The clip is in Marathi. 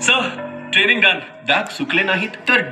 सर ट्रेनिंग डन दाग सुकले नाहीत तर